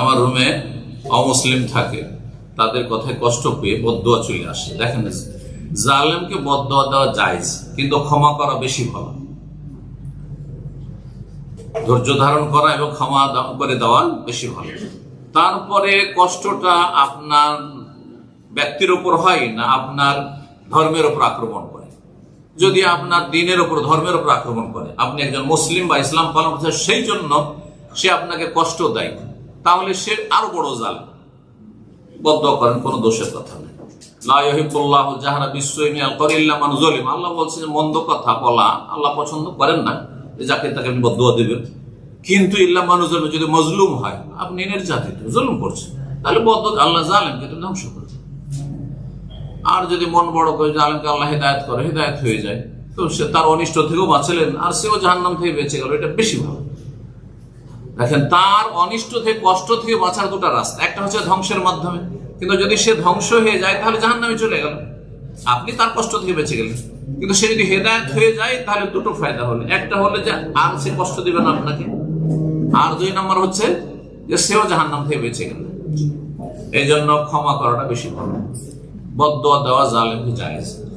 আমার রুমে অমুসলিম থাকে, তাদের কথায় কষ্ট পেয়ে বদুয়া চলে আসে। দেখেন, জালেমকে বদুয়া দেওয়া জায়জ, কিন্তু ক্ষমা করা বেশি ভালো। ধৈর্য ধারণ করা এবং ক্ষমা করে দেওয়া বেশি ভালো। তারপরে কষ্টটা আপনার ব্যক্তির উপর হয় না আপনার ধর্মের উপর আক্রমণ করে। যদি আপনার দিনের উপর, ধর্মের উপর আক্রমণ করে, আপনি একজন মুসলিম বা ইসলাম পালন সেই জন্য সে আপনাকে কষ্ট দেয় তাহলে সে আরও বড় জাল বদ্ধ করেন, কোনো দোষের কথা নেই। আল্লাহ বলছেন মন্দ কথা বলা আল্লাহ পছন্দ করেন না যাকে তাকে দিবেন। কিন্তু যদি মজলুম হয়, আপনি তাহলে আল্লাহ আর যদি মন বড় করে জালেমকে আল্লাহ হেদায়ত করে, হেদায়ত হয়ে যায়, তো সে তার অনিষ্ট থেকেও বাঁচলেন, আর সেও জাহান্নাম থেকে বেঁচে গেল, এটা বেশি ভালো। দেখেন, তার অনিষ্ট থেকে, কষ্ট থেকে বাঁচার দুটো রাস্তা। একটা হচ্ছে ধ্বংসের মাধ্যমে। কিন্তু যদি সে ধ্বংস হয়ে যায়, তাহলে জাহান্নামে চলে গেল। আপনি তার কষ্ট থেকে বেঁচে গেলেন। কিন্তু সে যদি হেদায়ত হয়ে যায়, তাহলে দুটো ফায়দা হলো। একটা হলো যে, আর সে কষ্ট দিবে না আপনাকে। আর দুই নম্বর হচ্ছে যে, সেও জাহান্নাম থেকে বেঁচে গেল। এই জন্য ক্ষমা করাটা বেশি ভালো। বদ দেওয়া জালেমকে জায়েজ।